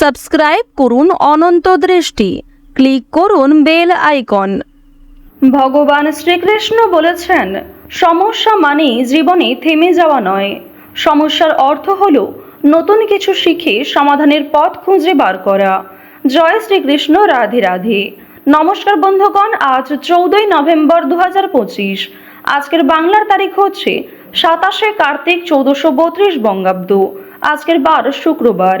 Subscribe করুন অনন্ত দৃষ্টি। Click করুন বেল আইকন। ভগবান শ্রীকৃষ্ণ বলেছেন, সমস্যা মানেই জীবনে থেমে যাওয়া নয়। সমস্যার অর্থ হল, নতুন কিছু শিখে সমাধানের পথ খুঁজে বার করা। জয় শ্রীকৃষ্ণ, রাধে রাধে। নমস্কার বন্ধুগণ, আজ চৌদ্দই নভেম্বর দু হাজার পঁচিশ। আজকের বাংলার তারিখ হচ্ছে সাতাশে কার্তিক চৌদ্দশো বত্রিশ বঙ্গাব্দ। আজকের বার শুক্রবার।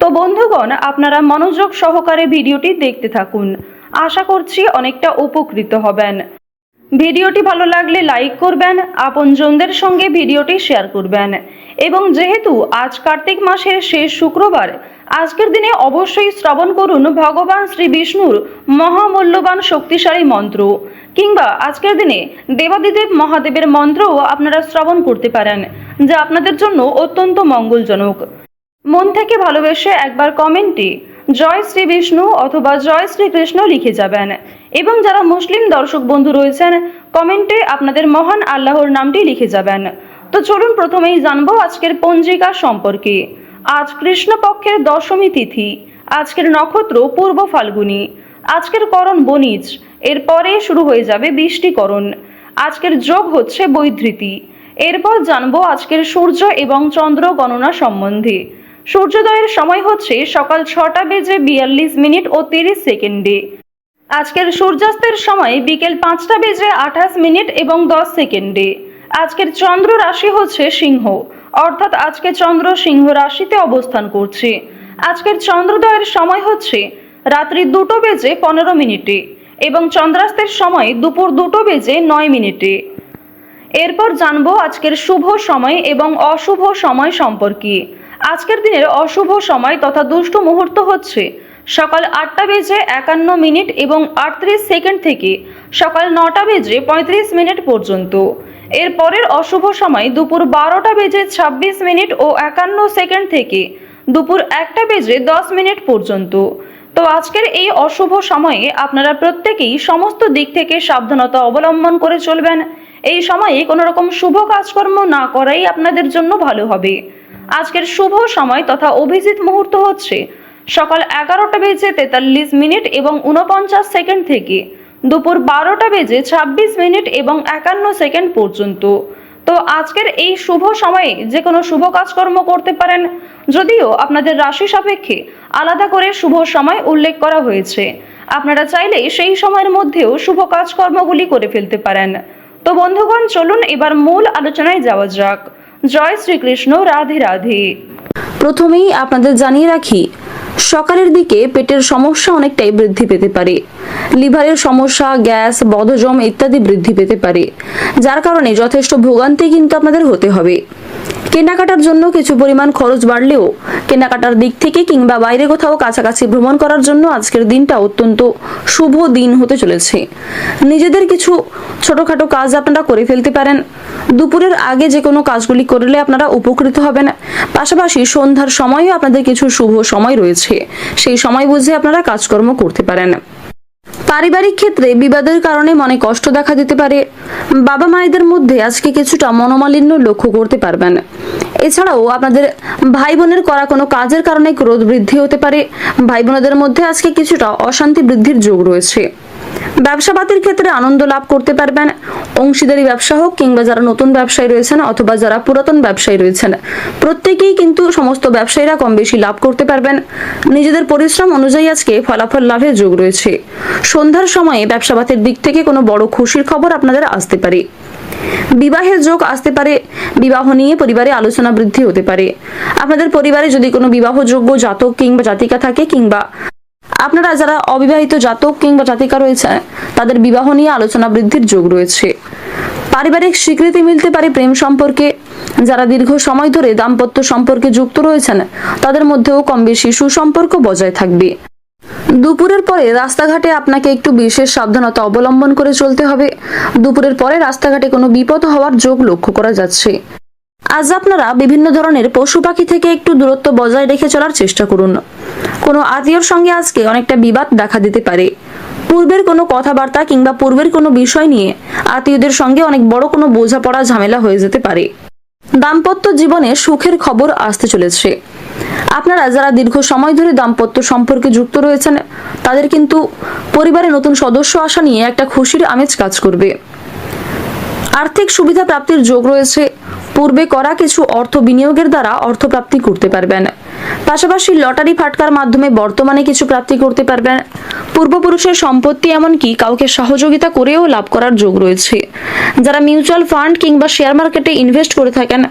তো বন্ধুগণ, আপনারা মনোযোগ সহকারে ভিডিওটি দেখতে থাকুন। আশা করছি অনেকটা উপকৃত হবেন। ভিডিওটি ভালো লাগলে লাইক করবেন, আপনজনদের সঙ্গে ভিডিওটি শেয়ার করবেন। এবং যেহেতু আজ কার্তিক মাসের শেষ শুক্রবার, আজকের দিনে অবশ্যই শ্রবণ করুন ভগবান শ্রী বিষ্ণুর মহামূল্যবান শক্তিশালী মন্ত্র। কিংবা আজকের দিনে দেবাদিদেব মহাদেবের মন্ত্রও আপনারা শ্রবণ করতে পারেন, যা আপনাদের জন্য অত্যন্ত মঙ্গলজনক। মন থেকে ভালোবেসে একবার কমেন্টে জয় শ্রী বিষ্ণু অথবা জয় শ্রীকৃষ্ণ লিখে যাবেন। এবং যারা মুসলিম দর্শক বন্ধু রয়েছেন, কমেন্টে আপনাদের মহান আল্লাহর নামটি লিখে যাবেন। তো চলুন প্রথমেই জানব আজকের পঞ্জিকা সম্পর্কে। আজ কৃষ্ণপক্ষের দশমী তিথি, আজকের নক্ষত্র পূর্ব ফাল্গুনী। আজকের করণ বনিজ এরপরে শুরু হয়ে যাবে বৃষ্টিকরণ। আজকের যোগ হচ্ছে বৈধৃতি। এরপর জানব আজকের সূর্য এবং চন্দ্র গণনা সম্বন্ধে। সূর্যোদয়ের সময় হচ্ছে সকাল ছটা বেজে বিয়াল্লিশ মিনিট ও তিরিশ সেকেন্ডে। আজকের সূর্যাস্তের সময় বিকেল পাঁচটা বেজে আঠাশ মিনিট এবং দশ সেকেন্ডে। আজকের চন্দ্র রাশি হচ্ছে সিংহ, অর্থাৎ আজকে চন্দ্র সিংহ রাশিতে অবস্থান করছে। আজকের চন্দ্রোদয়ের সময় হচ্ছে রাত্রি দুটো বেজে পনেরো মিনিটে এবং চন্দ্রাস্তের সময় দুপুর দুটো বেজে নয় মিনিটে। এরপর জানব আজকের শুভ সময় এবং অশুভ সময় সম্পর্কে। আজকের দিনের অশুভ সময় তথা দুষ্ট মুহূর্ত হচ্ছে। সকাল আটটা বেজে একান্ন মিনিট এবং আটত্রিশ সেকেন্ড থেকে সকাল নটা বেজে পঁয়ত্রিশ মিনিট পর্যন্ত। এর পরের অশুভ সময় দুপুর বারোটা বেজে ছাব্বিশ মিনিট ও একান্ন সেকেন্ড থেকে দুপুর একটা বেজে দশ মিনিট পর্যন্ত। তো আজকের এই অশুভ সময়ে আপনারা প্রত্যেকেই সমস্ত দিক থেকে সাবধানতা অবলম্বন করে চলবেন। এই সময়ে কোনো রকম শুভ কাজকর্ম না করাই আপনাদের জন্য ভালো হবে। আজকের শুভ সময় তথা অভিজিৎ মুহূর্ত হচ্ছে সকাল এগারোটা বেজে তেতাল্লিশ মিনিট এবং উনপঞ্চাশ সেকেন্ড থেকে দুপুর বারোটা বেজে ছাব্বিশ মিনিট এবং একান্ন সেকেন্ড পর্যন্ত। তো আজকের এই শুভ সময়ে যে কোনো শুভ কাজকর্ম করতে পারেন। যদিও আপনাদের রাশি সাপেক্ষে আলাদা করে শুভ সময় উল্লেখ করা হয়েছে। আপনারা চাইলে সেই সময়ের মধ্যেও শুভ কাজকর্মগুলি করে ফেলতে পারেন। তো বন্ধুগণ, চলুন এবার মূল আলোচনায় যাওয়া যাক। জয় শ্রীকৃষ্ণ, রাধে রাধে। প্রথমেই আপনাদের জানিয়ে রাখি, সকালের দিকে পেটের সমস্যা অনেকটাই বৃদ্ধি পেতে পারে। লিভারের সমস্যা, গ্যাস বদজম ইত্যাদি বৃদ্ধি পেতে পারে। যার কারণে যথেষ্ট ভোগান্তি কিন্তু আপনাদের হতে হবে। কেনাকাটার জন্য কিছু পরিমাণ খরচ বাড়লেও কেনাকাটার দিক থেকে কিংবা বাইরে কোথাও কাছাকাছি ভ্রমণ করার জন্য আজকের দিনটা অত্যন্ত শুভ দিন হতে চলেছে। নিজেদের কিছু ছোটখাটো কাজ আপনারা করে ফেলতে পারেন। দুপুরের আগে যে কোনো কাজগুলি করলে আপনারা উপকৃত হবেন। পাশাপাশি সন্ধ্যার সময়ও আপনাদের কিছু শুভ সময় রয়েছে। সেই সময় বুঝে আপনারা কাজকর্ম করতে পারেন। পারিবারিক ক্ষেত্রে বিবাদের কারণে মনে কষ্ট দেখা দিতে পারে। বাবা মায়েদের মধ্যে আজকে কিছুটা মনোমালিন্য লক্ষ্য করতে পারবেন। এছাড়াও আপনাদের ভাই বোনের করা কোনো কাজের কারণে ক্রোধ বৃদ্ধি হতে পারে। ভাই বোনদের মধ্যে আজকে কিছুটা অশান্তি বৃদ্ধির যোগ রয়েছে। ব্যবসাপাতির ক্ষেত্রে আনন্দ লাভ করতে পারবেন। অংশীদারি ব্যবসা হোক কিংবা যারা নতুন ব্যবসায়ী রয়েছেন অথবা যারা পুরাতন ব্যবসায়ী রয়েছেন, প্রত্যেকেই কিন্তু সমস্ত ব্যবসায়ীরা কম বেশি লাভ করতে পারবেন। নিজেদের পরিশ্রম অনুযায়ী আজকে ফলাফল লাভের যোগ রয়েছে। সন্ধ্যার সময়ে ব্যবসাপাতির দিক থেকে কোনো বড় খুশির খবর আপনাদের আসতে পারে। বিবাহের যোগ আসতে পারে। বিবাহ নিয়ে পরিবারে আলোচনা বৃদ্ধি হতে পারে। আপনাদের পরিবারে যদি কোনো বিবাহযোগ্য জাতক কিংবা জাতিকা থাকে কিংবা আপনারা যারা অবিবাহিত জাতক কিংবা জাতিকা রয়েছে, তাদের বিবাহ নিয়ে আলোচনা বৃদ্ধির যোগ রয়েছে। পারিবারিক স্বীকৃতি মিলতে পারে প্রেম সম্পর্কে। যারা দীর্ঘ সময় ধরে দাম্পত্য সম্পর্কে যুক্ত রয়েছেন, তাদের মধ্যেও কম বেশি সুসম্পর্ক বজায় থাকবে। দুপুরের পরে রাস্তাঘাটে আপনাকে একটু বিশেষ সাবধানতা অবলম্বন করে চলতে হবে। দুপুরের পরে রাস্তাঘাটে কোনো বিপদ হওয়ার যোগ লক্ষ্য করা যাচ্ছে। আজ আপনারা বিভিন্ন ধরনের পশু পাখি থেকে একটু দূরত্ব বজায় রেখে চলার চেষ্টা করুন। কোনো আত্মীয়র সঙ্গে আজকে অনেকটা বিবাদ দেখা দিতে পারে। পূর্বের কোনো কথাবার্তা কিংবা পূর্বের কোনো বিষয় নিয়ে আত্মীয়দের সঙ্গে অনেক বড় কোনো বোঝাপড়া, ঝামেলা হয়ে যেতে পারে। দাম্পত্য জীবনে সুখের খবর আসতে চলেছে। আপনারা যারা দীর্ঘ সময় ধরে দাম্পত্য সম্পর্কে যুক্ত রয়েছেন, তাদের কিন্তু পরিবারে নতুন সদস্য আসা নিয়ে একটা খুশির আমেজ কাজ করবে। আর্থিক সুবিধা প্রাপ্তির যোগ রয়েছে পূর্বে করা কিছু অর্থ বিনিয়োগের দ্বারা অর্থ প্রাপ্তি করতে পারবেন। পাশাপাশি লটারি ফাটকার মাধ্যমে বর্তমানে কিছু প্রাপ্তি করতে পারবেন। পূর্বপুরুষের সম্পত্তি এমনকি কাউকে সহযোগিতা করেও লাভ করার যোগ রয়েছে। যারা মিউচুয়াল ফান্ড কিংবা শেয়ার মার্কেটে ইনভেস্ট করে থাকেন,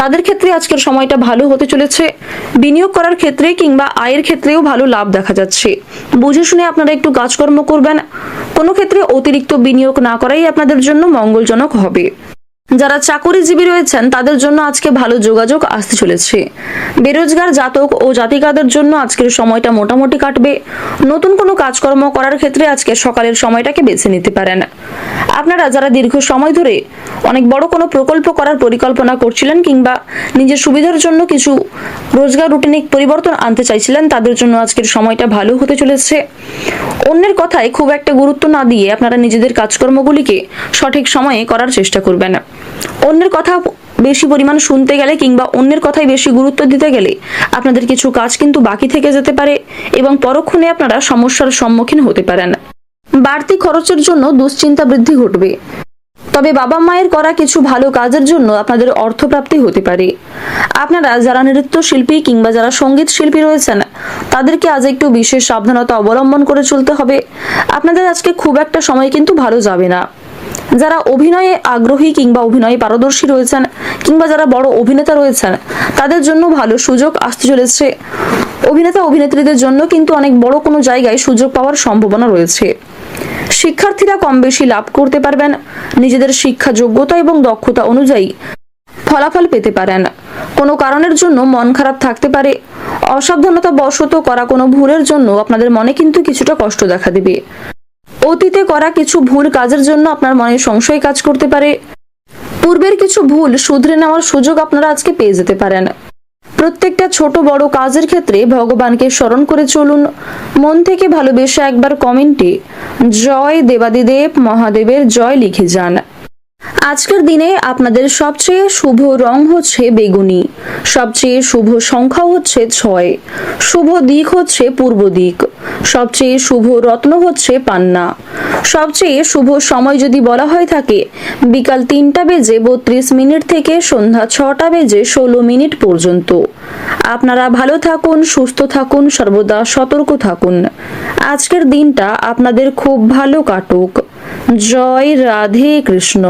তাদের ক্ষেত্রে আজকের সময়টা ভালো হতে চলেছে। বিনিয়োগ করার ক্ষেত্রে কিংবা আয়ের ক্ষেত্রেও ভালো লাভ দেখা যাচ্ছে। বুঝে শুনে আপনারা একটু কাজকর্ম করবেন। কোনো ক্ষেত্রে অতিরিক্ত বিনিয়োগ না করাই আপনাদের জন্য মঙ্গলজনক হবে। যারা চাকরিজীবী রয়েছেন, তাদের জন্য আজকে ভালো যোগাযোগ আসতে চলেছে। বেরোজগার জাতক ও জাতিকাদের জন্য আজকের সময়টা মোটামুটি কাটবে। নতুন কোনো কাজকর্ম করার ক্ষেত্রে আজকে সকালের সময়টাকে বেছে নিতে পারেন। আপনারা যারা দীর্ঘ সময় ধরে অনেক বড় কোনো প্রকল্প করার পরিকল্পনা করছিলেন কিংবা নিজের সুবিধার জন্য কিছু রোজগার রুটিনে পরিবর্তন আনতে চাইছিলেন, তাদের জন্য আজকের সময়টা ভালো হতে চলেছে। অন্যের কথায় খুব একটা গুরুত্ব না দিয়ে আপনারা নিজেদের কাজকর্মগুলিকে সঠিক সময়ে করার চেষ্টা করবেন। অন্যের কথা বেশি পরিমাণ শুনতে গেলে কিংবা অন্যের কথায় বেশি গুরুত্ব দিতে গেলে আপনাদের কিছু কাজ কিন্তু বাকি থেকে যেতে পারে এবং পরক্ষণে আপনারা সমস্যার সম্মুখীন হতে পারেন। বাড়তি খরচের জন্য দুশ্চিন্তা বৃদ্ধি ঘটবে। তবে বাবা মায়ের করা কিছু ভালো কাজের জন্য আপনাদের অর্থপ্রাপ্তি হতে পারে। আপনারা যারা নৃত্য শিল্পী কিংবা যারা সংগীত শিল্পী রয়েছেন, তাদেরকে আজ একটু বিশেষ সাবধানতা অবলম্বন করে চলতে হবে। আপনাদের আজকে খুব একটা সময় কিন্তু ভালো যাবে না। যারা অভিনয়ে আগ্রহী কিংবা অভিনয়ে পারদর্শী রয়েছেন কিংবা যারা বড় অভিনেতা রয়েছেন, তাদের জন্য ভালো সুযোগ আসতে চলেছে। অভিনেতা, অভিনেত্রীদের জন্য কিন্তু অনেক বড় কোনো জায়গায় সুযোগ পাওয়ার সম্ভাবনা রয়েছে। শিক্ষার্থীরা কম বেশি লাভ করতে পারবেন, নিজেদের শিক্ষা যোগ্যতা এবং দক্ষতা অনুযায়ী ফলাফল পেতে পারেন। কোনো কারণের জন্য মন খারাপ থাকতে পারে। অসাবধানতা বশত করা কোনো ভুলের জন্য আপনাদের মনে কিন্তু কিছুটা কষ্ট দেখা দিবে। অতীতে করা কিছু ভুল কাজের জন্য আপনার মনে সংশয় কাজ করতে পারে। পূর্বের কিছু ভুল শুধরে নেওয়ার সুযোগ আপনারা আজকে পেয়ে যেতে পারেন। প্রত্যেকটা ছোট বড় কাজের ক্ষেত্রে ভগবানকে স্মরণ করে চলুন। মন থেকে ভালোবেসে একবার কমেন্টে জয় দেবাদিদেব মহাদেবের জয় লিখে যান। আজকের দিনে আপনাদের সবচেয়ে শুভ রং হচ্ছে বেগুনি। সবচেয়ে শুভ সংখ্যা হচ্ছে ছয়। শুভ দিক হচ্ছে পূর্ব দিক। সবচেয়ে শুভ রত্ন হচ্ছে পান্না। সবচেয়ে শুভ সময় যদি বলা হয়ে থাকে, বিকাল তিনটা বেজে বত্রিশ মিনিট থেকে সন্ধ্যা ছটা বেজে ষোলো মিনিট পর্যন্ত। আপনারা ভালো থাকুন, সুস্থ থাকুন, সর্বদা সতর্ক থাকুন। আজকের দিনটা আপনাদের খুব ভালো কাটুক। জয় রাধে কৃষ্ণ